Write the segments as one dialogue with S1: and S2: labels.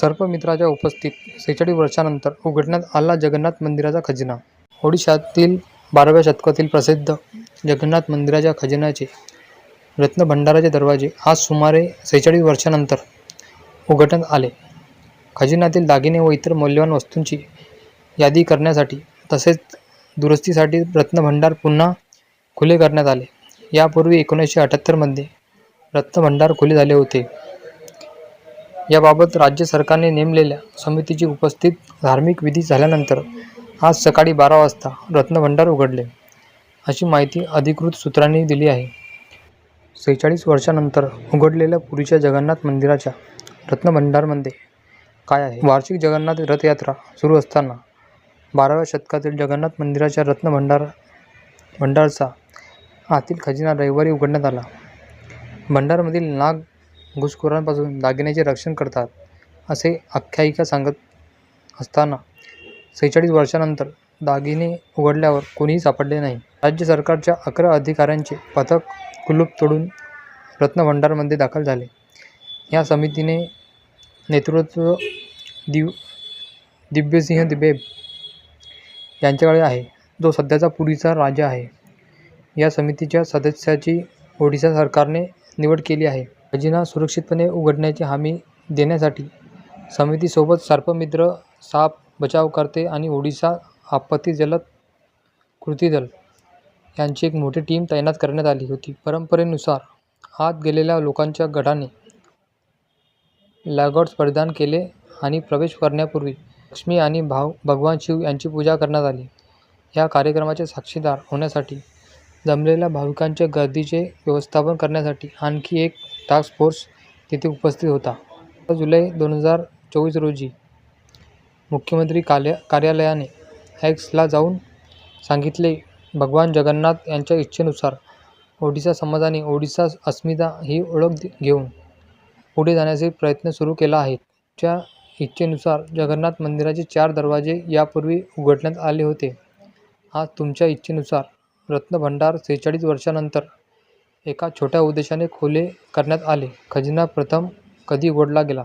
S1: सर्पमित्राच्या उपस्थित सेहेचाळीस वर्षानंतर उघडण्यात आला जगन्नाथ मंदिराचा खजिना. ओडिशातील बाराव्या शतकातील प्रसिद्ध जगन्नाथ मंदिराच्या खजिन्याचे रत्नभंडाराचे दरवाजे आज सुमारे सेहेचाळीस वर्षानंतर उघडण्यात आले. खजिन्यातील दागिने व इतर मौल्यवान वस्तूंची यादी करण्यासाठी तसेच दुरुस्तीसाठी रत्नभंडार पुन्हा खुले करण्यात आले. यापूर्वी एकोणीसशे अठ्ठ्याहत्तरमध्ये रत्नभंडार खुले झाले होते. याबाबत राज्य सरकारने नेमलेल्या समितीची उपस्थित धार्मिक विधी झाल्यानंतर आज सकाळी बारा वाजता रत्नभंडार उघडले. अशी माहिती अधिकृत सूत्रांनी दिली आहे. सेहेचाळीस वर्षानंतर उघडलेल्या पुरीच्या जगन्नाथ मंदिराच्या रत्नभंडारमध्ये काय आहे? वार्षिक जगन्नाथ रथयात्रा सुरू असताना बाराव्या शतकातील जगन्नाथ मंदिराच्या रत्नभंडार भंडारचा आतील खजिना रविवारी उघडण्यात आला. भंडारमधील नाग घुसखोरांपासून दागिन्याचे रक्षण करतात असे आख्यायिका सांगत असताना सेहेचाळीस वर्षानंतर दागिने उघडल्यावर कोणीही सापडले नाही. राज्य सरकारच्या अकरा अधिकाऱ्यांचे पथक कुलूप तोडून रत्नभंडारमध्ये दाखल झाले. या समितीने नेतृत्व दिव दिव्यसिंह दिबेब यांच्याकडे आहे. जो सध्याचा पुरीचा राजा आहे. या समितीच्या सदस्याची ओडिशा सरकारने निवड केली आहे. खजिना सुरक्षितपणे उघडण्याची हमी देण्यासाठी समितीसोबत सर्पमित्र साप बचावकर्ते आणि ओडिशा आपत्ती जलद कृती दल यांची एक मोठी टीम तैनात करण्यात आली होती. परंपरेनुसार आत गेलेल्या लोकांच्या गटाने लॅगॉट्स परिधान केले आणि प्रवेश करण्यापूर्वी लक्ष्मी आणि भाव भगवान शिव यांची पूजा करण्यात आली. या कार्यक्रमाचे साक्षीदार होण्यासाठी जमलेल्या भाविकांच्या गर्दीचे व्यवस्थापन करण्यासाठी आणखी एक टास्क फोर्स तिथे उपस्थित होता. जुलै दोन हजार चोवीस रोजी मुख्यमंत्री कार्य कार्यालयाने एक्सला जाऊन सांगितले भगवान जगन्नाथ यांच्या इच्छेनुसार ओडिसा समाजाने ओडिसा अस्मिता ही ओळख घेऊन पुढे जाण्याचे प्रयत्न सुरू केला आहे. त्या इच्छेनुसार जगन्नाथ मंदिराचे चार दरवाजे यापूर्वी उघडण्यात आले होते. आज तुमच्या इच्छेनुसार रत्नभंडार सेहेचाळीस वर्षानंतर एका छोट्या उद्देशाने खुले करण्यात आले. खजिना प्रथम कधी उघडला गेला?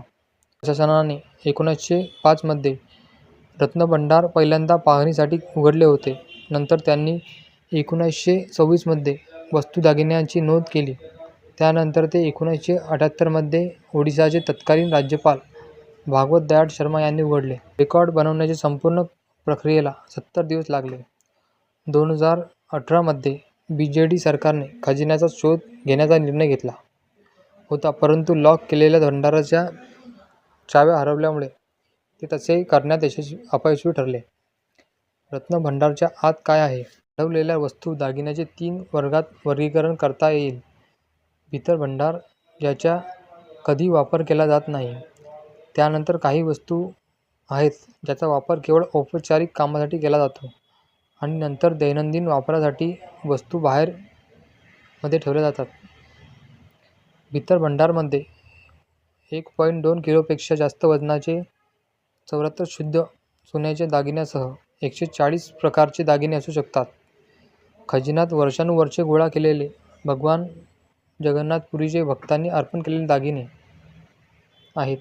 S1: प्रशासनाने एकोणीसशे पाचमध्ये रत्नभंडार पहिल्यांदा पाहणीसाठी उघडले होते. नंतर त्यांनी एकोणीसशे सव्वीसमध्ये वस्तू दागिन्यांची नोंद केली. त्यानंतर ते एकोणीसशे अठ्ठ्याहत्तरमध्ये ओडिशाचे तत्कालीन राज्यपाल भागवत दयाळ शर्मा यांनी उघडले. रेकॉर्ड बनवण्याच्या संपूर्ण प्रक्रियेला सत्तर दिवस लागले. दोन हजार अठरामध्ये बी जे डी सरकारने खजिन्याचा शोध घेण्याचा निर्णय घेतला होता परंतु लॉक केलेल्या भंडाराच्या चाव्या हरवल्यामुळे ते तसे करण्यात यशस्वी अपयशस्वी ठरले. रत्नभंडारच्या आत काय आहे? हरवलेल्या वस्तू दागिन्याचे तीन वर्गात वर्गीकरण करता येईल. भितर भंडार ज्याचा कधी वापर केला जात नाही त्यानंतर काही वस्तू आहेत ज्याचा वापर केवळ औपचारिक कामासाठी केला जातो. आणि नंतर दैनंदिन वापरासाठी वस्तू बाहेर मध्ये ठेवल्या जातात. भितर भंडारमध्ये एक पॉईंट दोन किलोपेक्षा जास्त वजनाचे चौऱ्याहत्तर शुद्ध सोन्याच्या दागिन्यासह एकशे चाळीस प्रकारचे दागिने असू शकतात. खजिनात वर्षानुवर्षे गोळा केलेले भगवान जगन्नाथपुरीचे भक्तांनी अर्पण केलेले दागिने आहेत.